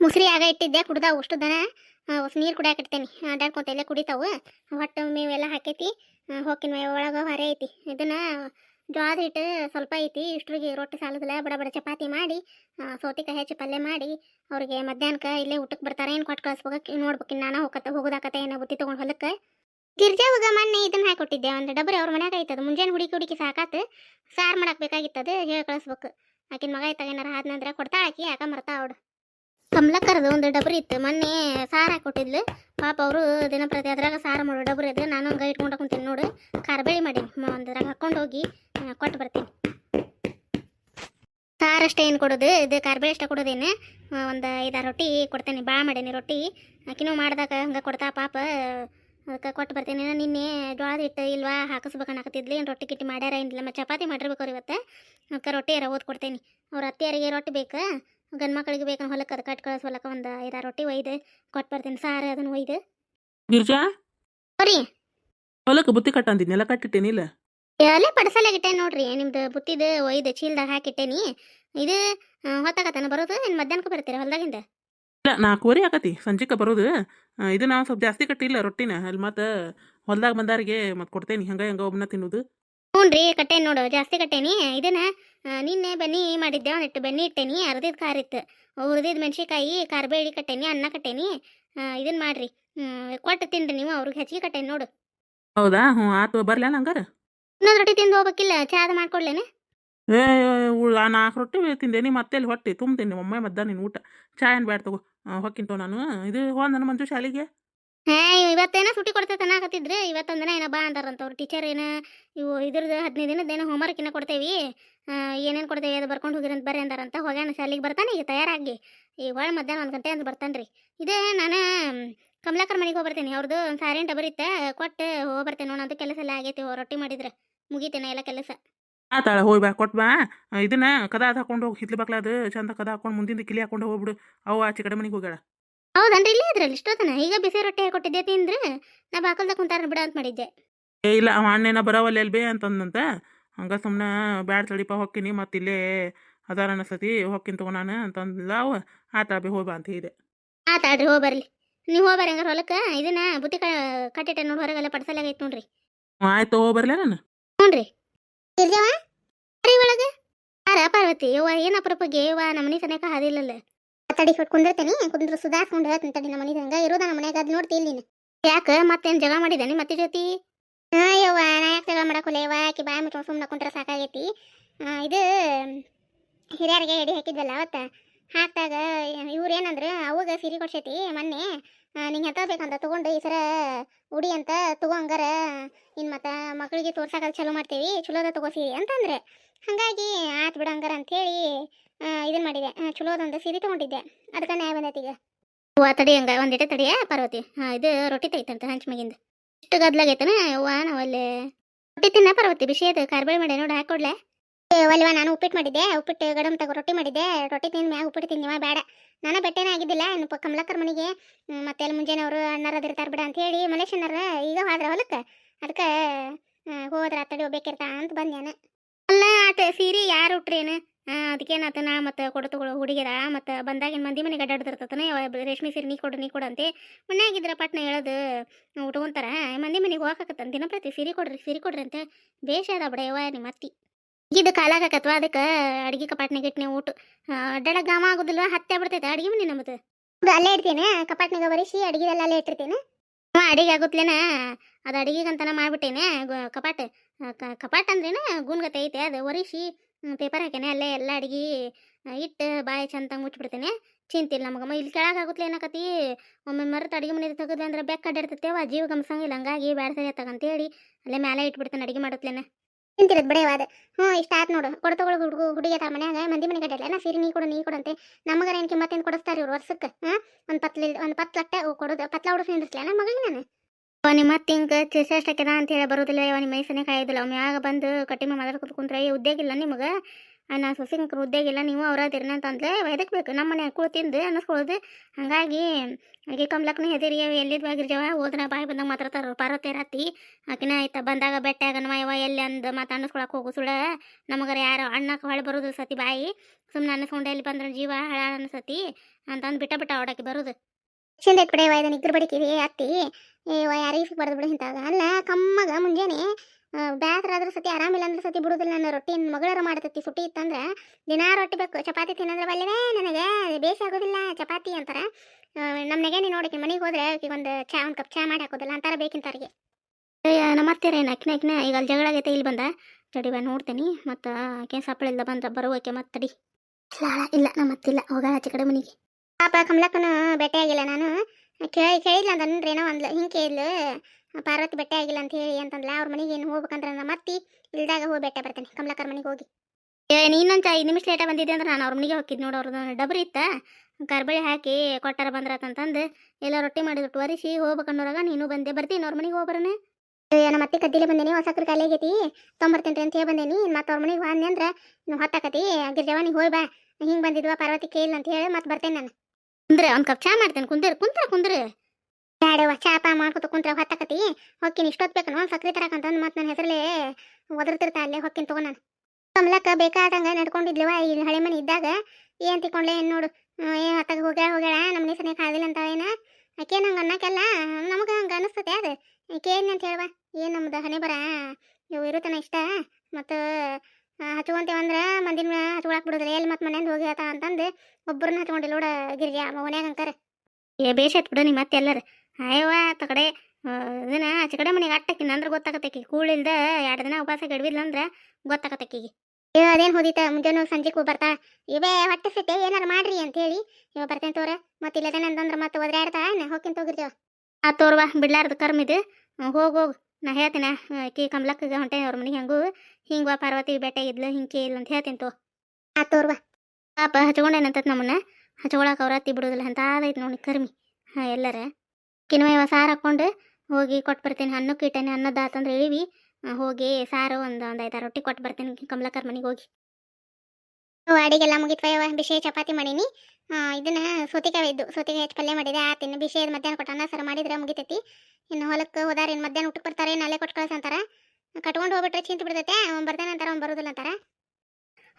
ಮುಸ್ರಿ ಆಗ ಇಟ್ಟಿದ್ದೆ, ಕುಡ್ದಾವು ಅಷ್ಟು ದನ. ಹೊಸ ನೀರು ಕುಡಿಯಾಕ ಇಡ್ತೇನೆ. ಅಡ್ಡಾಡ್ಕೊಂತ ಇಲ್ಲೇ ಕುಡಿತಾವು. ಹೊಟ್ಟೆ ಮೇವೆಲ್ಲ ಹಾಕೈತಿ. ಹೋಗಿನ ಒಳಗೆ ಹೊರೆ ಐತಿ. ಇದನ್ನ ಜ್ವಾದ ಹಿಟ್ಟು ಸ್ವಲ್ಪ ಐತಿ. ಇಷ್ಟ್ರಿಗೆ ರೊಟ್ಟಿ ಸಾಲದಲ್ಲ ಬಡ ಬಡ ಚಪಾತಿ ಮಾಡಿ ಸೌತೆಕಾಯಿ ಹೆಚ್ಚಿ ಪಲ್ಯ ಮಾಡಿ, ಅವ್ರಿಗೆ ಮಧ್ಯಾಹ್ನಕ್ಕೆ ಇಲ್ಲೇ ಊಟಕ್ಕೆ ಬರ್ತಾರೆ. ಏನು ಕೊಟ್ಟು ಕಳಿಸ್ಬೇಕು ನೋಡ್ಬೇಕು. ನಾನು ಹೋಗತ್ತೆ ಹೋಗೋದಾಕತ್ತೆ ಏನೋ ಬುತ್ತಿ ತೊಗೊಂಡು ಹೊಲಕ್ಕೆ. ಗಿರ್ಜಾವಾಗ ಮೊನ್ನೆ ಇದನ್ನ ಹಾಕೊಟ್ಟಿದ್ದೆ. ಒಂದು ಡಬ್ರಿ ಅವ್ರ ಮನ್ಯಾಗ ಐತದ. ಮುಂಜಾನೆ ಹುಡುಕಿ ಹುಡುಕಿ ಸಾಕಾತು. ಸಾರು ಮಾಡಕ್ಕೆ ಬೇಕಾಗಿತ್ತದು. ಹೇಳಿ ಕಳಿಸ್ಬೇಕು. ಆಕಿನ ಮಗ ಇತ್ತಾಗ ಏನಾರ ಆದ್ನಂದ್ರೆ ಕೊಡ್ತಾಳಾಕಿ ಯಾಕ ಮರ್ತಾ ಅವಡು ಕಮಲಕ್ಕರದು ಒಂದು ಡಬ್ರಿ ಇತ್ತು. ಮೊನ್ನೆ ಸಾರ ಹಾಕೊಟ್ಟಿದ್ಲು ಪಾಪ ಅವರು ದಿನಪ್ರತಿ ಅದ್ರಾಗ ಸಾರ ಮಾಡೋ ಡಬ್ರಿ ಅದು ನಾನು ಹಂಗೆ ಇಟ್ಕೊಂಡು ಕುಂತೀನಿ ನೋಡು. ಕಾರ್ಬೇಳಿ ಮಾಡೀನಿ ಮ- ಒಂದ್ರಾಗ ಹಾಕೊಂಡು ಹೋಗಿ ಕೊಟ್ಟು ಬರ್ತೀನಿ. ಸಾರ ಅಷ್ಟೇ ಏನು ಕೊಡೋದು? ಇದು ಕಾರ್ಬೇಳಿ ಅಷ್ಟೇ ಕೊಡೋದೇನು ಒಂದು ಐದಾರು ರೊಟ್ಟಿ ಕೊಡ್ತೇನೆ. ಭಾಳ ಮಾಡೇನಿ ರೊಟ್ಟಿ. ಆಕಿನೂ ಮಾಡಿದಾಗ ಹಂಗೆ ಕೊಡ್ತಾ ಪಾಪ. ಅದಕ್ಕೆ ಕೊಟ್ಟು ಬರ್ತೀನಿ. ನಾನು ನಿನ್ನೆ ಜೋಳದ ಹಿಟ್ಟು ಇಲ್ವಾ ಹಾಕಿಸ್ಬೇಕನ್ನಕತ್ತಿದ್ಲಿ. ಏನು ರೊಟ್ಟಿ ಗಿಟ್ಟಿ ಮಾಡ್ಯಾರ ಏನಿಲ್ಲ. ಮತ್ತು ಚಪಾತಿ ಮಾಡಿರ್ಬೇಕು ಅವ್ರು ಇವತ್ತು. ಅದಕ್ಕೆ ರೊಟ್ಟಿ ಯಾರ ಓದ್ಕೊಡ್ತೇನೆ ಅವ್ರ ಅತ್ತೆಯರಿಗೆ ರೊಟ್ಟಿ ಬೇಕಾ. ಗಂಡು ಮಕ್ಕಳಿಗೆ ಬೇಕು ಹೊಲಕ್ಕೆ ಅದು ಕಟ್ ಹೊಲಕ್ಕ ಒಂದು ಐದಾರು ರೊಟ್ಟಿ ಒಯ್ದು ಕೊಟ್ಟು ಬರ್ತೀನಿ. ಸಾರು ಅದನ್ನು ಒಯ್ದು. ಗಿರ್ಜಾ? ಸರಿ. ಹೊಲಕ್ಕೆ ಬುತ್ತಿ ಕಟ್ಟಂದಿದ್ನೆಲ್ಲ ಕಟ್ಟಿಟ್ಟೇನಿಲ್ಲ ಅಲ್ಲೇ ಪಡಸಲಾಗ ಇಟ್ಟೇನಿ ನೋಡ್ರಿ. ನಿಮ್ದು ಬುತ್ತಿದು ಒಯ್ದು ಚೀಲ್ದಾಗ ಹಾಕಿಟ್ಟೇನಿ ಇದು ಹೊತ್ತಾಗತ್ತಾನ ಬರೋದು? ಏನು ಮಧ್ಯಾಹ್ನಕ್ಕೆ ಬರ್ತೀರಾ ಹೊಲದಾಗಿಂದ? ಇಲ್ಲ ನಾಲ್ಕೂವರೆ ಆಕತಿ. ಸಂಜೆಗೆ ಬರೋದು. ಆ, ಇದು ನಾವು ಸ್ವಲ್ಪ ಜಾಸ್ತಿ ಕಟ್ಟಿಲ್ಲ ರೊಟ್ಟಿನ. ಅಲ್ಲಿ ಮತ್ತೆ ಹೊಲ್ದಾಗ ಬಂದಾರಿಗೆ ಮತ್ತೆ ಕೊಡ್ತೇನೆ. ಹಂಗ ಹಂಗ ಒಬ್ಬನ ತಿನ್ನೋದು. ಹ್ಞೂ ರೀ ಕಟ್ಟೇನಿ ನೋಡು. ಜಾಸ್ತಿ ಕಟ್ಟೇನಿ. ಇದನ್ನ ನಿನ್ನೆ ಬನ್ನಿ ಮಾಡಿದ್ದೆ ಒಂದಿಟ್ಟು ಬೆನ್ನಿ ಇಟ್ಟೇನಿ ಅರ್ಧದ ಖಾರ ಇತ್ತು ಹುರಿದಿದ ಮೆಣಸಿಕಾಯಿ ಕಾರ್ಬೇಳಿ ಕಟ್ಟೇನಿ ಅನ್ನ ಕಟ್ಟೇನಿ. ಇದನ್ನ ಮಾಡ್ರಿ. ಕೊಟ್ಟು ತಿನ್ರಿ ನೀವು ಅವ್ರಿಗೆ ಹೆಚ್ಚಿಗೆ ಕಟ್ಟೇನಿ ನೋಡು. ಹೌದಾ? ಹ್ಞೂ ಆತು ಬರ್ಲ ಹಂಗಾರ? ಇನ್ನೊಂದು ರೊಟ್ಟಿ ತಿಂದು ಹೋಗ್ಬೇಕಿಲ್ಲ ಚಾದ ಮಾಡ್ಕೊಡ್ಲೇನೆ? ಏ ಉಳ್ಳ ನಾಲ್ಕು ರೊಟ್ಟಿ ತಿಂದೇನಿ ಮತ್ತೆ ಹೊಟ್ಟಿ ಹೊಟ್ಟೆ ತುಂಬ್ತಿನಿ ಒಮ್ಮೆ ಮದ್ದ ನಿನ್ನ ಊಟ. ಚಾಯನ್ ಬ್ಯಾಡ ತಗೋ ಹೊಕ್ಕಿಂತೋ ನಾನು. ಇದು ಹೋದ ನನ್ನ ಮಂಜು ಶಾಲೆಗೆ. ಹಾ ಇವತ್ತೇನೋ ಸುಟಿ ಕೊಡ್ತೇವೆ ಅನ್ನಕತ್ತಿದ್ರು ಇವತ್ತೊಂದಿನ ಏನೋ ಬಾ ಅಂತಾರಂತ ಅವ್ರು ಟೀಚರ್ ಏನ, ಇವು ಇದ್ರದ್ದು ಹದಿನೈದು ದಿನದ ಏನೋ ಹೋಮ್ವರ್ಕ್ ಏನೋ ಕೊಡ್ತೇವಿ ಏನೇನು ಕೊಡ್ತೇವೆ ಅದು ಬರ್ಕೊಂಡು ಹೋಗಿರಂತ ಬರ್ರಿ ಅಂತಾರಂತ ಹೋಗ್ಯಾನ ಶಾಲೆಗೆ ಬರ್ತಾನೆ, ಈಗ ತಯಾರಾಗಿ. ಈಗ ಒಳ ಮಧ್ಯಾಹ್ನ ಒಂದು ಗಂಟೆ ಅಂತ ಬರ್ತಾನೆ ರೀ ಇದು ನಾನು ಕಮಲಾಕರ್ ಮನೆಗೆ ಹೋಗ್ಬರ್ತೀನಿ ಅವ್ರದ್ದು ಒಂದು ಸಾರಿ ಡಬರ್ ಹೋಗಿ ಕೊಟ್ಟು ಹೋಗ್ಬರ್ತೇನೆ ನೋಡೋದು ಕೆಲಸ ಎಲ್ಲ ಆಗೈತಿ ರೊಟ್ಟಿ ಮಾಡಿದ್ರೆ ಮುಗೀತೇನೆ ಎಲ್ಲ ಕೆಲಸ. ಆತಾಳ ಹೋಗಿ ಬಾ ಕೊಟ್ಟು ಬಾ ಇದನ್ನ ಕದ ಹಾಕೊಂಡು ಹೋಗಿ, ಹಿತ್ಲು ಬಕ್ಲ ಅದು, ಚಂದ ಕದ ಹಾಕೊಂಡು ಮುಂದಿಂದ ಕಿಲಿ ಹಾಕೊಂಡು ಹೋಗ್ಬಿಡು, ಅವು ಆಚೆ ಕಡೆ ಮನೆಗೆ ಹೋಗ್ಯಾಳ. ಹೌದನ್ರಿ? ಇಲ್ಲೇ ಇದ್ರಲ್ಲಿ ಇಷ್ಟೊತ್ತನ ಈಗ ಬಿಸಿ ರೊಟ್ಟಿ ಕೊಟ್ಟಿದ್ದೆ ತಿಂದ್ರೆ ನಾ ಬಾಕಲ್ದಾಗ ಕುಂತಾರ ಬಿಡ ಅಂತ ಮಾಡಿದ್ದೆ. ಏ ಇಲ್ಲ ಅವ ಅಣ್ಣೇನ ಬರವಲ್ಲ ಎಲ್ಬೇ ಅಂತಂದಂತ. ಹಂಗ ಸುಮ್ಮನೆ ಬ್ಯಾಡ್ ತಡಿಪ ಹೊಕ್ಕಿನಿ ಮತ್ತೆ ಇಲ್ಲೇ ಅದಾರ ಅನಸತಿ ಹೊಕ್ಕಿನ ತಗೋ ನಾನು ಅಂತಂದಿಲ್ಲ ಅವ ಆತಾ ಬಿ ಹೋಗ್ಬಾ ಅಂತ ಇದೆ ಆತಾಡ್ರಿ ಹೋಗಿ ಬರ್ಲಿ. ನೀವು ಹೋಗಿ ಬರ್ರಿ ಹಂಗಾರೆ ಹೊಲಕ್ಕೆ. ಇದನ್ನ ಬುತ್ತಿ ಕಟ್ಟಿಟ್ಟೆ ನೋಡಿ ಹೊರಗೆಲ್ಲ ಪಡ್ಸಲಾಗ ಐತೆ ನೋಡ್ರಿ ಆಯ್ತು ಹೋಗಿ ಬರ್ಲ ನಾನು? ಹ್ಞೂ ರೀ. ಒಳಗೆ? ಅರ ಪಾರ್ವತಿ? ಯವ್ವ ಏನಪ್ಪ ಅಪರೂಪಗೆ ಯವ್ವ ನಮ್ಮ ಮನೆ ಸನೇಕ ಹಾದಿಲ್ಲಲ್ಲ. ತಡಿ ಹೊಟ್ಟು ಕುಂದಿರ್ತೇನೆ, ಕುಂದ್ರ ಸುಧಾರ್ಸ್ಕೊಂಡು ಹೇಳ್ತೀನಿ ತಡಿ ನಮ್ಮ ಮನೆ ಹಂಗ. ಇರೋದ ನಮ್ಮ ಮನ್ಯಾಗ, ಅದು ನೋಡ್ತಿ ಇಲ್ಲಿ ಯಾಕೆ ಮತ್ತೇನು ಜಗಳ ಮಾಡಿದ್ದಾನೆ ಮತ್ತೆ ಜೊತೆ? ಹಾಂ, ಯವ್ವ, ನಾ ಯಾಕೆ ಜಗಳ ಮಾಡಕ್ಕಲ್ಲ ಯವ್ವ? ಆಕೆ ಬಾಯ್ ಮುಚ್ಕೊಂಡು ಸುಮ್ಮನೆ ಕುಂಟ್ರೆ ಸಾಕಾಗೈತಿ. ಇದು ಹಿರಿಯರಿಗೆ ಎಡಿ ಹಾಕಿದ್ವಲ್ಲ ಅವತ್ತ? ಹಾಕ್ದಾಗ ಇವ್ರು ಏನಂದ್ರೆ ಅವಾಗ ಸೀರೆ ಕೊಡ್ಸೈತಿ ಮೊನ್ನೆ. ನಿಂಗೆ ಎಂತ ಬೇಕಂತ ತೊಗೊಂಡು ಈ ಸರ ಉಡಿ ಅಂತ ತಗೊಂಗಾರ ಇನ್ನು ಮತ್ತೆ ಮಕ್ಕಳಿಗೆ ತೋರ್ಸಕ್ಕೆ ಚಲೋ ಮಾಡ್ತೀವಿ ಚಲೋದ ತಗೋ ಸೀರೆ ಅಂತಂದ್ರೆ. ಹಾಗಾಗಿ ಆತ್ ಬಿಡಂಗಾರ ಅಂಥೇಳಿ ಇದನ್ನು ಮಾಡಿದೆ. ಚಲೋದೊಂದು ಸೀರೆ ತೊಗೊಂಡಿದ್ದೆ. ಅದಕ್ಕೆ ನ್ಯಾಯ ಬಂದೈತಿ ಈಗ. ಹೂವ ತಡಿ ಹಂಗ ಒಂದಿಟ ತಡಿಯ ಪಾರ್ವತಿ. ಇದು ರೊಟ್ಟಿ ತೆಗಿತಂತ ಹಂಚ್ಮಗಿಂದ ಇಷ್ಟು ಗದ್ಲಾಗೈತನ? ಅವ್ವ ಅಲ್ಲಿ. ರೊಟ್ಟಿ ತಿನ್ನ ಪಾರ್ವತಿ, ಬಿಸಿ ಅದು ಕಾರ್ಬೇಳೆ ಮಾಡಿ ನೋಡಿ ಹಾಕೊಡ್ಲೆ ಒಲ್ವಾ ನಾನು ಉಪ್ಪಿಟ್ಟು ಮಾಡಿದ್ದೆ. ಉಪ್ಪಿಟ್ಟು ಗಡಮ್ ತಗೋ, ರೊಟ್ಟಿ ಮಾಡಿದ್ದೆ. ರೊಟ್ಟಿ ತಿಂದ ಮ್ಯಾಗ ಉಪ್ಪಿಟ್ಟು ತಿನ್ನಿವ ಬೇಡ ನಾನು ಬೆಟ್ಟೆನೇ ಆಗಿದ್ದಿಲ್ಲ, ಇನ್ನು ಕಮಲಾಕರ್ ಮನೆಗೆ. ಮತ್ತೆ ಅಲ್ಲಿ ಮುಂಜಾನೆ ಅವರು ಅಣ್ಣಾರ ಬಿಡ ಅಂತ ಹೇಳಿ ಮಲೇಶಣ್ಣರ ಈಗ ಹೋದ್ರ ಹೊಲಕ್ಕೆ? ಅದಕ್ಕೆ ಹೋದ್ರ ತಡಿ ಹೋಗ್ಬೇಕಿರ್ತಾ ಅಂತ ಬಂದ್ ನಾನು. ಅಲ್ಲ, ಆತ ಸೀರೆ ಯಾರು ಉಟ್ರೇನು? ಅದಕ್ಕೇನಾತ? ನಾ ಮತ್ತೆ ಕೊಡು ತಗೊಳ್ಳೋ ಹುಡುಗಿರ ಮತ್ತೆ ಬಂದಾಗಿನ ಮಂದಿ ಮನೆಗೆ ಅಡ್ಡಾಡ್ದಿರ್ತತನ ರೇಷ್ಮೆ ಸೀರೆ ನೀ ಕೊಡು ನೀ ಕೊಡು ಅಂತೆ ಮನ್ಯಾಗಿದ್ರ ಪಟ್ನ ಹೇಳೋದು ಉಟ್ಕೊಂತಾರ ಮಂದಿ ಮನೆಗೆ ಹೋಗಕತ್ತಂತ ದಿನಪ್ರತಿ ಸೀರೆ ಕೊಡ್ರಿ ಸೀರೆ ಕೊಡ್ರಿ ಅಂತ. ಬೇಷ ಅದ ಬಿಡ ಯವ್ವ ನಿಮ್ಮ ಅತ್ತಿ. ಇದು ಕಾಲಾಗಕತ್ವ ಅದಕ್ಕೆ? ಅಡಿಗೆ ಕಪಾಟ್ನ ಗಿಟ್ನೆ ಊಟ. ಅಡ್ಡಾಡ ಗಾಮ ಆಗೋದಿಲ್ಲ ಹತ್ತೆ ಬಿಡ್ತೈತೆ ಅಡಿಗೆ ಮನೆ ನಮ್ಮದು ಅಲ್ಲೇ ಇಡ್ತೇನೆ. ಕಪಾಟ್ನಾಗ ಬರಿಸಿ ಅಡಿಗೆಲ್ಲ ಅಲ್ಲೇ ಇಟ್ಟಿರ್ತೇನೆ. ಅಡಿಗೆ ಆಗುತ್ತಲೇನ ಅದು ಅಡಿಗೆಗಂತನ ಮಾಡ್ಬಿಟ್ಟೇನೆ. ಕಪಾಟ್ ಕಪಾಟ್ ಅಂದ್ರೇನ? ಗುನ್ಗತೆ ಐತೆ, ಅದು ಒರಿಸಿ ಪೇಪರ್ ಹಾಕೇನೆ ಅಲ್ಲೇ ಎಲ್ಲ ಅಡಿಗೆ ಇಟ್ಟು ಬಾಯಿ ಚಂದ ಮುಚ್ಚಿಬಿಡ್ತೇನೆ ಚಿಂತಿಲ್ಲ ನಮಗಮ್ಮ ಇಲ್ಲಿ ಕೆಳಗೆ ಆಗುತ್ತೆ ಏನಕತಿ? ಒಮ್ಮೆ ಮರೆತು ಅಡಿಗೆ ಮನೆ ತೆಗೆದ್ವಿ ಅಂದ್ರೆ ಬೆಕ್ಕ ಅಡ್ಡಾಡ್ತೇವ ಜೀವ ಗಮಸಂಗಿಲ್ಲ ಹಂಗಾಗಿ ಬೇಡ ಸರಿ ತಗಂತೇಳಿ ಅಲ್ಲೇ ಮೇಲೆ ಇಟ್ಬಿಡ್ತೇನೆ, ಅಡಿಗೆ ಮಾಡುತ್ತಲೇನ ತಿಂತಿರದ್ ಬಿಡೆವಾದ ಹ್ಞೂ ಇಷ್ಟ ಆಯ್ತು ನೋಡು. ಕೊಡ್ತೊಳಗೆ ಹುಡುಗು ಹುಡುಗ ತರ ಮನ್ಯಾಗ, ಮಂದಿ ಮನೆ ಕಡೆ ನಾ ಸೀರೆ ನೀ ಕೊಡು, ನೀ ಕೊಡಂತೆ ನಮಗರ ಏನಕ್ಕೆ ಮತ್ತೇನು ಕೊಡಿಸ್ತಾರೆ ಇವ್ರು ವರ್ಷಕ್ಕೆ ಹಾಂ ಒಂದು ಪತ್ಲಿ ಒಂದು ಪತ್ಲಟ್ಟೆ ಕೊಡೋದು, ಪತ್ಲ ಹುಡುಗ ನಿಂದಿಸ್ಲ ಮಗಳಿಗೆ ನಾನು? ನಿಮ್ಮ ಮತ್ತೆ ಹಿಂಗೆ ಚೇಸಾಷ್ಟಕ್ಕೆದ ಅಂತ ಹೇಳಿ ಬರೋದಿಲ್ಲ, ಅವ ನಿಮ್ಮ ಮೈಸನೆ ಕಾಯೋದಿಲ್ಲ. ಅವ್ನು ಯಾವಾಗ ಬಂದು ಕಟ್ಟಿಮ ಮಾತಾಡ್ಕೊತ ಕುಂತ್ರೆ ಉದ್ಯೋಗ ಇಲ್ಲ ನಿಮಗೆ. ನಾ ಉದ್ಯೋಗ ಉದ್ಯೋಗಿಲ್ಲ ನೀವು ಅವ್ರ ಅದಿರ್ನ ಅಂತಂದ್ರೆ ಎದಕ್ಕೆ ಬೇಕು. ನಮ್ಮ ಮನೆ ಕುಳು ತಿಂದು ಅನ್ನಿಸ್ಕೊಳ್ಳೋದು ಹಂಗಾಗಿ ಆಕೆ ಕಮ್ಲಕ್ನ ಹೆದರಿ ಎಲ್ಲಿದ್ ಜವಾ ಹೋದ್ರೆ ಬಾಯಿ ಬಂದಾಗ ಮಾತಾಡ್ತಾರ ಪಾರ್ವತಿ ರಾತಿ ಆಕಿನ ಆಯ್ತಾ, ಬಂದಾಗ ಬೆಟ್ಟಾಗ ಯವ್ವ ಎಲ್ಲಿ ಅಂದು ಮಾತು ಅನ್ನಿಸ್ಕೊಳಕ್ ಹೋಗು ಸುಳ ನಮಗರ ಯಾರು ಅಣ್ಣಕ್ಕೆ ಹೊಳೆ ಬರೋದು ಸತಿ ಬಾಯಿ. ಸುಮ್ಮನೆ ಅನ್ನಿಸ್ಕೊಂಡೆ, ಎಲ್ಲಿ ಬಂದ್ರೆ ಜೀವ ಹಳ ಅನ್ಸತಿ ಅಂತಂದು ಬಿಟ್ಟ ಬಿಟ್ಟ ಓಡಕ್ಕೆ ಬರೋದು. ಚಿಂದ ಬಿಡೆ ವೈದ ನಿಗ್ರ ಬಡಿಕಿದೆ ಅತ್ತಿ ಏ ವ ಯಾರಿಗೆ ಬಡ್ದು ಬಿಡಿ ಇಂತಾಗ ಅಲ್ಲ, ಕಮ್ಮಗ ಮುಂಜಾನೆ ಬ್ಯಾಸ್ರ ಆದ್ರೆ ಸತಿ ಆರಾಮಿಲ್ಲ ಅಂದ್ರೆ ಸತಿ ಬಿಡುದಿಲ್ಲ. ನನ್ನ ರೊಟ್ಟಿ ಮಗಳರ ಮಾಡತೈತಿ ಸುಟ್ಟಿ ಇತ್ತಂದ್ರೆ, ದಿನಾ ರೊಟ್ಟಿ ಬೇಕು. ಚಪಾತಿ ತಿನ್ನಂದ್ರೆ ಬಲ್ಲವೇ ನನಗೆ ಬೇಸ ಆಗೋದಿಲ್ಲ ಚಪಾತಿ ಅಂತಾರ. ನಮ್ಮ ನೆಗೆನಿ ನೋಡಕ್ಕೆ ಮನೆಗೆ ಹೋದ್ರೆ ಒಂದು ಚಾ, ಒಂದು ಕಪ್ ಚಾ ಮಾಡಿ ಹಾಕೋದಿಲ್ಲ ಅಂತಾರ ಬೇಕಿಂತಾರಿಗೆ ನಮ್ಮ ಅತ್ತೆರೇನು ಅಕ್ಕಿನ ಅಕ್ಕಿನ ಈಗ ಅಲ್ಲಿ ಜಗಳ ಆಗೈತೆ, ಇಲ್ಲಿ ಬಂದ. ತಡಿ ಬಾ, ನೋಡ್ತೀನಿ. ಮತ್ತು ಆಕೆ ಸಪ್ಪಳಿಲ್ಲ ಬಂದ, ಬರುವಕ್ಕೆ ಮತ್ತೆ ತಡಿ. ಇಲ್ಲ ಇಲ್ಲ, ನಮ್ಮ ಅತ್ತಿಲ್ಲ ಹೋಗ ಆಚೆ ಕಡೆ ಮನೆಗೆ. ಪಾಪ ಕಮಲಕ್ಕನು ಭೇಟಿ ಆಗಿಲ್ಲ ನಾನು. ಕೇಳಿ ಕೇಳಿಲ್ಲ ಅಂತಂದ್ರೆ ಏನೋ ಅಂದ್ಲ ಹಿಂಗೆ ಕೇಳಿದ್ಲು. ಪಾರ್ವತಿ ಭೇಟಿ ಆಗಿಲ್ಲ ಅಂತ ಹೇಳಿ ಅಂತಂದ್ಲ. ಅವ್ರ ಮನೆಗೆ ಏನು ಹೋಗ್ಬೇಕಂದ್ರೆ ನಾ ಮತ್ತಿ ಇಲ್ದಾಗ ಹೋಗಿ ಭೇಟಿ ಬರ್ತೇನೆ. ಕಮಲಕ್ಕರ ಮನೆಗೆ ಹೋಗಿ. ಏ ನೀನೊಂದು ಐದು ನಿಮಿಷ ಲೇಟ ಬಂದಿದ್ದೆ ಅಂದ್ರೆ ನಾನು ಅವ್ರ ಮನೆಗೆ ಹೋಗಿದ್ದು ನೋಡು ಅವ್ರದ್ದು ಡಬ್ರಿ ಇತ್ತ. ಕರ್ಬಳಿ ಹಾಕಿ ಕೊಟ್ಟಾರ ಬಂದ್ರತಂತಂದು ಎಲ್ಲ ರೊಟ್ಟಿ ಮಾಡಿದ್ರು ಒರಿಸಿ ಹೋಗ್ಬೇಕನ್ನೋರಾಗ ನೀನು ಬಂದೆ. ಬರ್ತೀನಿ ಅವ್ರ ಮನೆಗೆ ಹೋಗ್ಬರನೆ ನಮ್ಮ ಮತ್ತೆ ಕದ್ದಿಲೆ ಬಂದೇನಿ, ಹೊಸ ಸಕ್ರೆ ಕಾಲಿ ಆಗೈತಿ. ತೊಂಬರ್ತೇನೆ ಅಂತ ಹೇಳಿ ಬಂದೇನಿ. ಮತ್ತೆ ಅವ್ರ ಮನೆಗೆ ಹೋದ್ನಿ ಅಂದ್ರೆ ಹೊತ್ತಾಕತಿ. ಗಿರ್ಜವ, ನೀ ಹೋಯ್ ಬಾ. ಹಿಂಗೆ ಬಂದಿದ್ವಾ ಪಾರ್ವತಿ ಕೇಳಿಲ್ಲ ಅಂತ ಹೇಳಿ ಮತ್ತೆ ಬರ್ತೇನೆ ನಾನು. ಕುಂದ್ರೆ, ಒಂದ್ ಕಪ್ ಚಾ ಮಾಡ್ತೇನೆ, ಕುಂದ್ರ, ಕುಂತ್ರ ಕುಂದ್ರ ಬ್ಯಾಡವ ಚಾ ಪಾ ಮಾಡ್ಕೊತ ಕುಂತ್ರ ಹೊತ್ತಾಕತಿ. ಹೊಕ್ಕಿನ ಇಷ್ಟೊತ್ ಬೇಕು ಒಂದು ಸಕ್ರೆ ತರಕಂತಂದು ಮತ್ತೆ ನನ್ನ ಹೆಸರಲ್ಲೇ ಒದರ್ತಿರ್ತಾ ಅಲ್ಲೇ ಹೊಕ್ಕಿನ ತಗೋ ನಾನು. ಕಮಲಕ್ಕ ಬೇಕಾದಂಗ ನಡ್ಕೊಂಡಿದ್ಲವ ಇಲ್ಲಿ ಹಳೆ ಮನೆ ಇದ್ದಾಗ. ಏನ್ ತಿಕೊಂಡ್ಲೆ ಏನ್ ನೋಡು. ಏನ್ ಹೊತ್ತಾಗ ಹೋಗ್ಯಾಳ ಹೋಗ್ಯಾಳ ನಮ್ಮ ಮನೆ ಕಾದಿಲ್ಲ ಅಂತ ಏನ ಆಕೆ ನಂಗೆ ಅನ್ನಕ್ಕೆಲ್ಲ, ನಮಗ ಹಂಗ ಅನಿಸ್ತತೆ ಅದು. ಏನ್ ಅಂತ ಹೇಳುವ, ಏನ್ ನಮ್ದು ಹಣೆ ಬರ? ಇವು ಇರುತ್ತನ ಇಷ್ಟ? ಮತ್ತು ಹಚ್ಕೊಂತೇವೆ ಅಂದ್ರೆ ಮಂದಿನ ಹಚ್ಕೊಳಕ್ ಬಿಡೋದಿಲ್ಲ. ಎಲ್ಲಿ ಮತ್ತೆ ಮನೆಯಿಂದ ಹೋಗಿ ಆತ ಅಂತಂದು ಒಬ್ಬರನ್ನ ಹಚ್ಕೊಂಡಿಲ್ಲ ನೋಡ ಗಿರಿಜಾ ಮನ್ಯಾಗ ಅಂತಾರೆ ಏ, ಬೇಷ್ ಬಿಡು ನಿಮ್ಮ ಮತ್ತೆ ಎಲ್ಲರ. ಅಯ್ಯವ ಆತ ಕಡೆ ಇದನ್ನ ಆಚೆ ಕಡೆ ಮನೆಗೆ ಅಟ್ಟಕ್ಕಿನ ಅಂದ್ರೆ ಗೊತ್ತಾಗತ್ತಕ್ಕಿ ಕೂಳಿಲ್ದ ಎರಡು ದಿನ ಉಪವಾಸ ಗಿಡವಿಲ್ಲ ಅಂದ್ರೆ ಗೊತ್ತಾಗತ್ತಕ್ಕಿಗೆ ಏ, ಅದೇನು ಹೋದಿತ್ತ ಮುಂಜಾನೆ ಸಂಜೆಗೆ ಬರ್ತಾ ಇವೇ, ಹೊಟ್ಟೆ ಸಿಟ್ಟೆ ಏನಾರು ಮಾಡ್ರಿ ಅಂತ ಹೇಳಿ ಇವ ಬರ್ತೇನೆ ತೋರ. ಮತ್ತೆ ಇಲ್ಲದೇನೆ ಅಂತಂದ್ರೆ ಮತ್ತೆ ಒದ್ರಾಡ್ತಾ ಹೋಗ್ತೀನಿ ತೋಗಿರ್ತೀವ ಆ, ತೋರ್ವ, ಬಿಡ್ಲಾರ್ದ ಕರ್ಮಿದು ಹೋಗಿ, ಹೋಗು. ನಾ ಹೇಳ್ತೀನಿ ಕಿ ಕಮಲಕ್ಕಗೆ ಹೊಂಟೆ, ಅವ್ರ ಮನೆಗೆ ಹೆಂಗು ಹಿಂಗೆ ವಾ ಪಾರ್ವತಿ ಬೆಟ್ಟ ಇದ್ಲು ಹಿಂಗೆ ಇಲ್ಲ ಅಂತ ಹೇಳ್ತೀನಿ ತೋ. ಆ ಪಾಪ ಹಚ್ಕೊಂಡೇನಂತ ನಮ್ಮನ್ನ? ಹಚ್ಕೊಳಕ್ಕೆ ಅವ್ರ ಹತ್ತಿ ಬಿಡೋದಿಲ್ಲ ಅಂತ ಆದೈತೆ ನೋಡಿ ಕರ್ಮಿ ಹಾಂ ಎಲ್ಲರ. ಕಿನ್ವಯವ ಸಾರು ಹಾಕ್ಕೊಂಡು ಹೋಗಿ ಕೊಟ್ಟು ಬರ್ತೀನಿ ಹಣ್ಣು ಕೀಟನೆ ಅನ್ನದ ಆತಂದ್ರೆ ಇಳಿವಿ ಹೋಗಿ ಸಾರು ಒಂದು ಒಂದು ಐದಾರು ರೊಟ್ಟಿ ಕೊಟ್ಟು ಬರ್ತೀನಿ, ಕಮಲಕ್ಕರ ಮನೆಗೆ ಹೋಗಿ. ಅಡಿಗೆಲ್ಲ ಮುಗಿತ್ವಯವ ಬಿಸಿ ಚಪಾತಿ ಮಾಡೀನಿ. ಇದನ್ನ ಸೋತಿಕಾಯಿ ಇದ್ದು ಸೋತಿಕಾಯಿ ಹೆಚ್ಚು ಪಲ್ಯ ಮಾಡಿದೆ. ಆತಿನ ಬಿಸಿ ಮಧ್ಯಾಹ್ನ ಕೊಟ್ಟು ಅನ್ನ ಸರ್ ಮಾಡಿದ್ರೆ ಮುಗಿತೈತಿ. ಇನ್ನು ಹೊಲಕ್ಕೆ ಹೋದಾರ, ಇನ್ನು ಮಧ್ಯಾಹ್ನ ಊಟಕ್ಕೆ ಬರ್ತಾರೆ, ಇನ್ನು ಅಲ್ಲೇ ಕೊಟ್ಟು ಕಳ್ಸಂತಾರ ಕಟ್ಕೊಂಡು ಹೋಗ್ಬಿಟ್ರೆ ಚಿಂತ ಬಿಡ್ತೈತೆ, ಅವ್ನು ಬರ್ತಾನೆ ಅಂತಾರ, ಅವ್ನು ಬರೋದಿಲ್ಲ ಅಂತಾರ.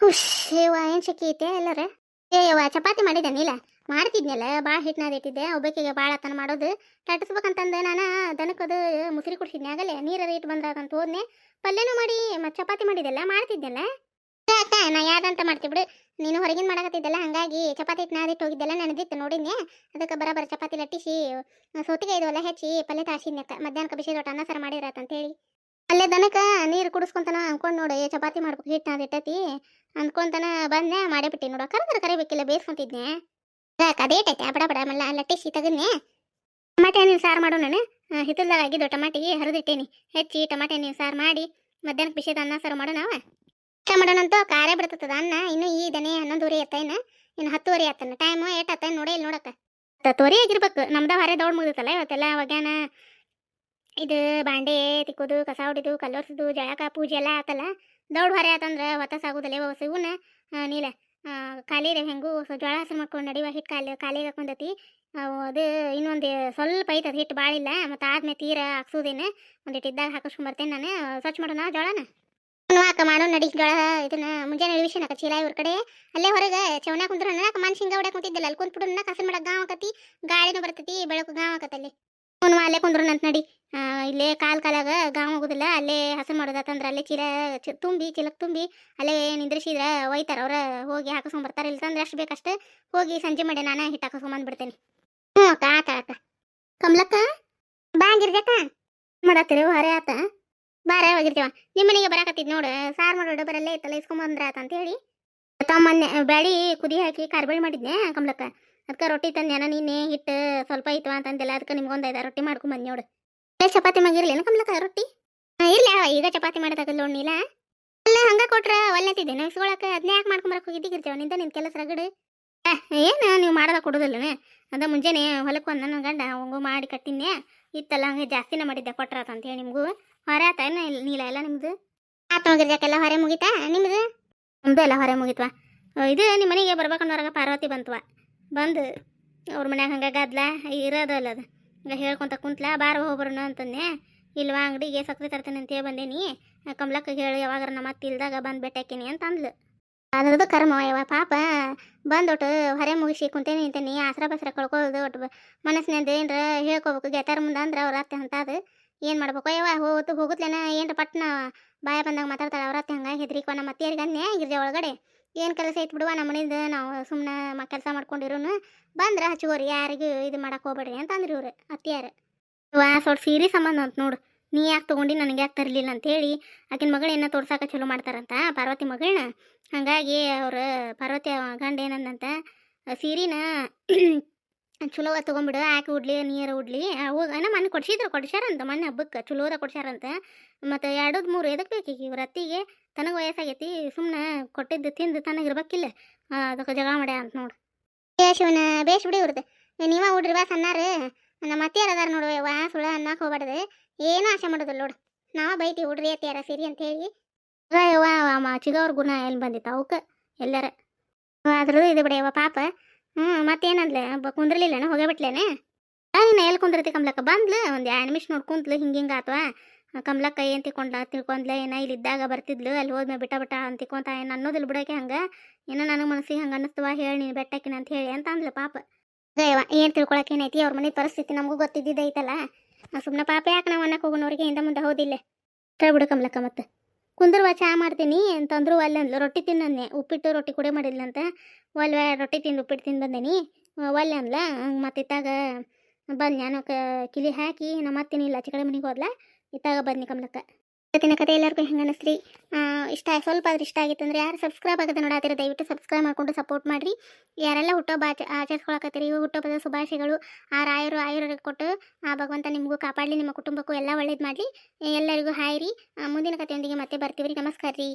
ಹುಷ್, ಯವ್ವ, ಏನು ಶೆಕಿ ಐತೆ ಎಲ್ಲರ? ಏಯವ ಚಪಾತಿ ಮಾಡಿದೆ ನೀಲ? ಮಾಡ್ತಿದ್ನಲ್ಲ ಭಾಳ ಹಿಟ್ಟು ಇಟ್ಟಿದ್ದೆ. ಒಬ್ಬಕಿಗೆ ಭಾಳ ತನ ಮಾಡೋದು. ತಟ್ಟಿಸ್ಬೇಕಂತಂದು ನಾನು ದನಕ್ಕದು ಮುಸುರಿ ಕುಡ್ಸಿದ್ನೆ. ಆಗಲೇ ನೀರ ಇಟ್ಟು ಬಂದ್ರಾಗಂತ ಹೋದ್ನೆ. ಪಲ್ಯನೂ ಮಾಡಿ ಮತ್ತೆ ಚಪಾತಿ ಮಾಡಿದೆಲ್ಲ ಮಾಡ್ತಿದ್ದೆಲ್ಲ ಅಕ್ಕ ನಾ ಯಾದಂತ ಮಾಡ್ತಿ ಬಿಡು. ನೀನು ಹೊರಗಿನ ಮಾಡಕತ್ತಿದ್ದಲ್ಲ, ಹಂಗಾಗಿ ಚಪಾತಿ ನಾದಿಟ್ಟು ಹೋಗಿದ್ದೆಲ್ಲ ನೆನೆದಿತ್ತು ನೋಡಿದ್ನೆ ಅದಕ್ಕೆ ಬರಬರ ಚಪಾತಿ ಲಟ್ಟಿಸಿ ಸೊತ್ತಿಗೆ ಇದೆಲ್ಲ ಹೆಚ್ಚಿ ಪಲ್ಯ ತಾಸಿದ್ನೆ ಅಕ್ಕ. ಮಧ್ಯಾಹ್ನಕ್ಕೆ ಬಿಸಿ ದೊಡ್ಡ ಅನ್ನ ಸಾರು ಮಾಡಿರತ್ತ ಅಂತೇಳಿ. ಅಲ್ಲೇ ದನಕ್ಕೆ ನೀರು ಕುಡಿಸ್ಕೊಂತಾನ ಅನ್ಕೊಂಡು ನೋಡು ಚಪಾತಿ ಮಾಡ್ಬೇಕು ಹಿಟ್ಟು ನಾದಿಟ್ಟತಿ ಅಂದ್ಕೊಂತಾನ ಬಂದೆ ಮಾಡೇ ಬಿಟ್ಟಿ ನೋಡು. ಕರೆದ್ರೆ ಕರಿಬೇಕಿಲ್ಲ ಬೇಯಿಸ್ಕೊಂತಿದ್ನೆ ಯಾಕೆ ಅದೇಟೈತೆ ಬಡ ಬಡ, ಮಲ್ಲ, ಲಟ್ಟಿಸಿ ತಗದ್ನೆ ಟಮಾಟೆ ನೀವು ಸಾರು ಮಾಡು ನಾನು. ಹಿತ್ತಲ್ದಾಗ ಆಗಿದ್ದು ಟಮಾಟಿಗೆ ಹರಿದಿಟ್ಟೇನಿ. ಹೆಚ್ಚಿ ಟಮಾಟೆ ನೀವು ಸಾರು ಮಾಡಿ ಮಧ್ಯಾಹ್ನಕ್ಕೆ ಬಿಸಿದ ಅನ್ನ ಸಾರು ಮಾಡೋಣ ಇಷ್ಟ ಮಾಡೋಣಂತೂ ಕಾರ್ಯ ಬಿಡ್ತದ ಅನ್ನ. ಇನ್ನು ಈ ದನೆ ಹನ್ನೊಂದುವರೆ ಎತ್ತೈನ. ಇನ್ನು ಹತ್ತುವರೆ ಆತನ ಟೈಮ್ ಏಟ್ ಆತನ ನೋಡಿ ಇಲ್ಲಿ ನೋಡಕ್ಕ. ತೋರಿ ಆಗಿರ್ಬೇಕು. ನಮ್ದ ಹೊರೆ ದೌಡ್ ಮುಗಿದಲ್ಲ ಇವತ್ತೆಲ್ಲ ಒಗ್ಯಾನ ಇದು ಬಾಂಡೆ ತಿಕ್ಕೋದು, ಕಸ ಹೊಡಿದು, ಕಲ್ಲೊರ್ಸೋದು, ಜಳಕ ಪೂಜೆ ಎಲ್ಲ ಆತಲ್ಲ. ದೌಡ್ ಹೊರೆ ಆತಂದ್ರೆ ಹೊತ್ತಸ ಸಾಗುದಲ್ಲ ಇವ ಇವನ್ನ ನೀಲ ಖಾಲಿ ಇದೆ ಹೆಂಗೂ. ಜೋಳ ಹಸಿರು ಮಾಡ್ಕೊಂಡು ನಡಿವ. ಹಿಟ್ಟು ಖಾಲಿ ಖಾಲಿಗೆ ಹಾಕೊಂಡತಿ ಅದು ಇನ್ನೊಂದು ಸ್ವಲ್ಪ ಐತದ ಹಿಟ್ಟು ಭಾಳ ಇಲ್ಲ ಮತ್ತು ಆದ್ಮೇಲೆ ತೀರ ಹಾಕ್ಸೋದೇನೆ. ಒಂದಿಟ್ಟು ಇದ್ದಾಗ ಹಾಕಿಸ್ಕೊಂಡ್ಬರ್ತೇನೆ ನಾನು. ಸ್ವಚ್ಛ ಮಾಡೋಣ ಜೋಳನ. ಹಾಕ ಮಾಡೋ ನಡಿ ಇದನ್ನ ಮುಂಜಾನೆ ಇಳಿಸಿನಕ ಚೀಲ ಇವ್ರ ಕಡೆ. ಅಲ್ಲೇ ಹೊರಗೆ ಚವನ ಕುಂದ್ರ ನನಕ ಮನ್ ಶಿಂಗ ಹೊಡ್ಯಾಕ ಕುಂತಿದ್ದಲ್ಲ, ಅಲ್ಲಿ ಕುಂತ್ಬಿಡು ನನ್ನ ಕಸನ್ ಮಾಡಕ್ ಗಾವ್ ಆಕತಿ, ಗಾಳಿನೂ ಬರ್ತೈತಿ, ಬೆಳಕು ಗಾವ್ ಆಕತ್ತಲ್ಲಿ ಅವ್ನು ಅಲ್ಲೇ ಕುಂದ್ರು ನಂತ ನಡಿ. ಇಲ್ಲೇ ಕಾಲ್ ಕಾಲಾಗ ಗಾವ್ ಹೋಗುದಿಲ್ಲ ಅಲ್ಲೇ ಹಸನ್ ಮಾಡೋದಂದ್ರ ಅಲ್ಲೇ ಚೀಲ ತುಂಬಿ, ಚೀಲಕ್ ತುಂಬಿ, ಅಲ್ಲೇ ನಿಂದ್ರಿಸಿದ್ರ ಒಯ್ತಾರ, ಅವ್ರ ಹೋಗಿ ಹಾಕಸ್ಕೊಂಡ್ ಬರ್ತಾರ, ಇಲ್ಲ ತಂದ್ರೆ ಅಷ್ಟು ಬೇಕಷ್ಟು ಹೋಗಿ ಸಂಜೆ ಮಾಡಿ ನಾನೇ ಹಿಟ್ ಹಾಕಸ್ಕೊಂಡ್ ಬಂದ್ಬಿಡ್ತೇನೆ ಹ್ಞೂ ಅಕ್ಕ ಆತ ಆತ ಕಮಲಕ್ಕ, ಬಾ ಗಿರ್ಜಕ್ಕ ಮಾಡತ್ತೀರಿ, ಹೊರೆ ಆತ? ಬಾರ ಹೋಗಿರ್ತೀವ. ನಿಮ್ಮ ಮನೆಗೆ ಬರಾಕತ್ತಿದ್ ನೋಡು, ಸಾರ್ ಮಾಡೋ ಡಬ್ಬರಲ್ಲೇ ಇತ್ತಲ್ಲ ಇಸ್ಕೊಂಬಂದ್ರ ಅಂತ ಹೇಳಿ. ತಮ್ಮನ್ನೆ ಬ್ಯಾಳಿ ಕುದಿ ಹಾಕಿ ಕಾರ್ಬೇಳಿ ಮಾಡಿದ್ನೆ ಕಮಲಕ್ಕ. ಅದಕ್ಕೆ ರೊಟ್ಟಿ ತಂದೆ ನೀನೆ ಹಿಟ್ಟು ಸ್ವಲ್ಪ ಐತವ ಅಂತಂದೆಲ್ಲ ಅದಕ್ಕೆ ನಿಮ್ಗೊಂದು ಐದಾರು ರೊಟ್ಟಿ ಮಾಡ್ಕೊಂಡ್ ಬನ್ನಿ ನೋಡು. ಚಪಾತಿ ಮಗಿರ್ಲೇನು ಕಮಲಕ್ಕ ರೊಟ್ಟಿ? ಇರ್ಲಿ ಈಗ ಚಪಾತಿ ಮಾಡೋದಾಗಲ್ಲ ಇಲ್ಲ ಅಲ್ಲ, ಹಂಗ ಕೊಟ್ರ ಒಲ್ಲೆತ್ತಿದ್ದೆ ನಾವು ಇಸ್ಕೊಳಕ ಅದನ್ನೇ ಯಾಕೆ ಮಾಡ್ಕೊಂಬರಕ್ಕೆ ಹೋಗಿದ್ದಿರ್ತೀವ ನಿಂದ ನಿನ್ ಕೆಲಸ ರಗಡು. ಏನು ನೀವು ಮಾಡೋದ ಕೊಡೋದಿಲ್ಲನೆ. ಅದ ಮುಂಜಾನೆ ಹೊಲಕ್ಕೆ ಒಂದು ನನ್ನ ಗಂಡ ಹಂಗು ಮಾಡಿ ಕಟ್ಟಿದ್ನೆ ಇತ್ತಲ್ಲ, ಹಂಗೆ ಜಾಸ್ತಿನೇ ಮಾಡಿದ್ದೆ ಅಂತ ಹೇಳಿ ನಿಮಗೂ. ಹೊರೆ ಆತ ನೀಲ ಎಲ್ಲ ನಿಮ್ದು? ಆತ ಹೋಗಿರ್ಜಾಕೆಲ್ಲ ಹೊರೆ ಮುಗಿತಾ? ನಿಮ್ದು? ನಮ್ದು ಎಲ್ಲ ಹೊರೆ ಮುಗಿತ್ವ. ಇದು ನಿಮ್ಮ ಮನೆಗೆ ಬರ್ಬೇಕನ್ನೋರಾಗ ಪಾರ್ವತಿ ಬಂತವ. ಬಂದು ಅವ್ರ ಮನ್ಯಾಗ ಹಂಗೆ ಗದ್ಲ ಇರೋದಲ್ಲ ಅದು. ಹಂಗೆ ಹೇಳ್ಕೊಂತ ಕುಂತ್ಲ, ಬಾರ ಹೋಗ್ಬರೋಣ ಅಂತಂದೆ. ಇಲ್ವಾ, ಅಂಗಡಿಗೆ ಸಕ್ರೆ ತರ್ತೇನೆ ಅಂತೇಳಿ ಬಂದೇನಿ. ಕಮಲಕ್ಕಗೆ ಹೇಳಿ, ಯಾವಾಗಾರ ನಮ್ಮ ಮತ್ತೆ ಇಲ್ದಾಗ ಬಂದು ಬೆಟ್ಟಾಕಿನಿ ಅಂತ ಅಂದ್ಲು ಅದ್ರದ್ದು ಕರ್ಮ ಯಾವ ಪಾಪ. ಬಂದೊಟ್ಟು ಹೊರೆ ಮುಗಿಸಿ ಕುಂತೇನೆ ನಿಂತೇನಿ ಆಸರ ಬಸರ ಕಳ್ಕೊಳ್ಳೋದು ಒಟ್ಟು ಮನಸ್ಸಿನಿಂದ ಏನ್ರ ಹೇಳ್ಕೊಬೇಕು. ಗೆತ್ತಾರ ಮುಂದೆ ಅಂದ್ರೆ ಅವ್ರ ಅತ್ತೆ ಅಂತದು. ಏನು ಮಾಡ್ಬೇಕು? ಯವ್ವ ಹೋತು ಹೋಗುತ್ತಲೇನ ಏನ್ರ ಪಟ್ನ? ಬಾಯ ಬಂದಾಗ ಮಾತಾಡ್ತಾಳೆ ಅವ್ರತ್ತೆ ಹಂಗಾಗಿ ಹಂಗೆ ಹೆದ್ರಿಕೋ ನಮ್ಮ ಅತ್ತಿಯರಿಗೆ ಗಿರ್ಜೆ ಒಳಗಡೆ. ಏನು ಕೆಲಸ ಐತೆ ಬಿಡುವ? ನಮ್ಮ ಮನೆಯಿಂದ ನಾವು ಸುಮ್ಮನೆ ಮ, ಕೆಲಸ ಮಾಡ್ಕೊಂಡಿರೋನು. ಬಂದ್ರೆ ಹಚ್ಕೋರಿ ಯಾರಿಗೂ ಇದು ಮಾಡಕ್ಕೆ ಹೋಗ್ಬೇಡ್ರಿ ಅಂತ ಅಂದ್ರಿ ಇವ್ರು ಅತ್ತಿಯಾರು ವಾ ಸ್ವಲ್ಪ ಸೀರೆ ಸಂಬಂಧ ಅಂತ ನೋಡು. ನೀ ಯಾಕೆ ತೊಗೊಂಡು? ನನಗೆ ಯಾಕೆ ತರಲಿಲ್ಲ? ಅಂತೇಳಿ, ಆಕಿನ ಮಗಳನ್ನ ತೋರ್ಸಾಕ ಚಲೋ ಮಾಡ್ತಾರಂತ ಪಾರ್ವತಿ ಮಗಳನ್ನ. ಹಾಗಾಗಿ ಅವರು ಪಾರ್ವತಿ ಗಂಡ ಏನಂದಂತ, ಸೀರೆನ? ಚಲೋ ತೊಗೊಂಬಿಡು ಹಾಕಿ ಉಡ್ಲಿ, ನೀರು ಉಡ್ಲಿ. ಏನೋ ಮೊನ್ನೆ ಕೊಡ್ಸಿದ್ರು, ಕೊಡ್ಸ್ಯಾರಂತ ಮೊನ್ನೆ ಹಬ್ಬಕ್ಕೆ, ಚಲೋದ ಕೊಡ್ಸ್ಯಾರಂತ. ಮತ್ತು ಎರಡದು ಮೂರು ಎದಕ್ಕೆ ಬೇಕು ಈಗ ಇವ್ರ ಅತ್ತಿಗೆ? ತನಗೆ ವಯಸ್ಸಾಗೈತಿ ಸುಮ್ಮನೆ ಕೊಟ್ಟಿದ್ದು ತಿಂದು ತನಗೆ ಇರ್ಬೇಕಿಲ್ಲ. ಅದಕ್ಕೆ ಜಗಳ ಮಾಡ್ಯ ಅಂತ ನೋಡು. ಶಿವನ ಬೇಷ್ ಬಿಡಿ ಇವ್ರದ್ದು ನೀವ ಉಡ್ರಿ ಬಾ ಸಣ್ಣಾರು. ನಮ್ಮ ಅತ್ತಿಯಾರ ಅದಾರ ನೋಡು ವಾ ಸುಳ ಅನ್ನಕ್ಕೆ ಹೋಗ್ಬಾರ್ದು ಏನೂ ಆಸೆ ಮಾಡೋದಿಲ್ಲ ನೋಡು. ನಾವ ಬೈತಿ ಹುಡ್ರಿ ಅತ್ತಿಯಾರ ಸಿರಿ ಅಂತ ಹೇಳಿ. ಯವ್ವ ಚಿಗವ್ರ ಗುಣ ಎಲ್ಲಿ ಬಂದಿತ್ತು ಅವಕ್ಕೆ ಎಲ್ಲರ. ಅದ್ರದ್ದು ಇದು ಬಿಡಿ ಯವ್ವ ಪಾಪ. ಹ್ಞೂ, ಮತ್ತೇನಂದ್ಲೆ? ಬ ಕುಂದ್ರಲಿಲ್ಲನ ಬಿಟ್ಲೇನೆ? ನೀನು ಎಲ್ಲಿ ಕುಂದ್ರತಿ ಕಮಲಕ್ಕ? ಬಂದ್ಲು? ಒಂದು ಎರಡು ನಿಮಿಷ ನೋಡಿ ಕುಂತ್ಲು, ಹಿಂಗೆ ಹಿಂಗೆ ಆತ್ವ? ಕಮ್ಲಕ್ಕ ಏನು ತಿಳ್ಕೊಂಡ ತಿಳ್ಕೊಂಡ್ಲ ಏನ ಇಲ್ಲಿ ಇದ್ದಾಗ ಬರ್ತಿದ್ಲು ಅಲ್ಲಿ ಹೋದ್ಮೇಲೆ ಬಿಟ್ಟ ಬಿಟ್ಟ ಅಂತ ತಿಳ್ಕೊಂತ, ಏನು ಅನ್ನೋದಿಲ್ಲ ಬಿಡೋಕೆ ಹಂಗೆ? ಏನೋ ನನಗೆ ಮನಸ್ಸಿಗೆ ಹಂಗೆ ಅನ್ನಿಸ್ತವ? ಹೇಳಿ, ನೀನು ಬೆಟ್ಟಕಿನ ಅಂತ ಹೇಳಿ ಅಂತ ಅಂದ್ಲು ಪಾಪ. ಅಯ್ಯವ್ವ, ಏನು ತಿಳ್ಕೊಳಕ್ಕೆ ಏನೈತಿ? ಅವ್ರ ಮನೆ ಪರಿಸ್ಥಿತಿ ನಮಗೂ ಗೊತ್ತಿದ್ದಿದೈತಲ್ಲ ಸುಮ್ಮನೆ ಪಾಪ ಯಾಕೆ ನಾವು ಅನ್ನಕ್ಕೆ ಹೋಗೋನವ್ರಿಗೆ ಹಿಂದೆ ಮುಂದೆ ಹೋದಿಲ್ಲ? ಬಿಡು ಕಮಲಕ್ಕ ಮತ್ತೆ. ಕುಂದ್ರವ ಚಾ ಮಾಡ್ತೀನಿ, ಅಂತಂದ್ರು ಅಲ್ಲ ಅಂದ್ಲು ರೊಟ್ಟಿ ತಿನ್ನೇ ಉಪ್ಪಿಟ್ಟು ರೊಟ್ಟಿ ಕುಡೆ ಮಾಡಿದ್ಲಂತ. ಒಲ್ವ ರೊಟ್ಟಿ ತಿಂದು ಉಪ್ಪಿಟ್ಟು ತಿಂದು ಬಂದೇನಿ. ಒಲ್ಲೆ ಹಂಗೆ ಮತ್ತೆ ಇತ್ತಾಗ ಬಂದು ನಾನು ಕಿಲಿ ಹಾಕಿ ನಮ್ಮ ಅತ್ತಿನ ಇಲ್ಲ ಆಚೆ ಕಡೆ ಮನೆಗೆ ಹೋದ್ಲ, ಇತ್ತಾಗ ಬನ್ನಿ ಕಮ್ಲಕ್ಕ ಇವತ್ತಿನ ಕತೆ ಎಲ್ಲರಿಗೂ ಹೆಂಗೆ ಅನ್ನಿಸ್ರಿ ಇಷ್ಟ ಸ್ವಲ್ಪ ಆದ್ರೆ ಇಷ್ಟ ಆಗಿತ್ತು ಅಂದ್ರೆ ಯಾರು ಸಬ್ಸ್ಕ್ರೈಬ್ ಆಗದೆ ನೋಡಾತಿರ, ದಯವಿಟ್ಟು ಸಬ್ಸ್ಕ್ರೈಬ್ ಮಾಡ್ಕೊಂಡು ಸಪೋರ್ಟ್ ಮಾಡಿರಿ. ಯಾರೆಲ್ಲ ಹುಟ್ಟೋಬ್ಬ ಆಚ ಆಚರಿಸ್ಕೊಳಕತ್ತೀರಿ ಹುಟ್ಟೋಬ್ಬದ ಶುಭಾಶಯಗಳು, ಆ ರಾಯರು ಆಯುರ್ ಕೊಟ್ಟು, ಆ ಭಗವಂತ ನಿಮಗೂ ಕಾಪಾಡಲಿ, ನಿಮ್ಮ ಕುಟುಂಬಕ್ಕೂ ಎಲ್ಲ ಒಳ್ಳೇದು ಮಾಡಲಿ. ಎಲ್ಲರಿಗೂ ಹಾಯ್ ಮುಂದಿನ ಕಥೆಯೊಂದಿಗೆ ಮತ್ತೆ ಬರ್ತೀವಿ ರೀ ನಮಸ್ಕಾರ ರೀ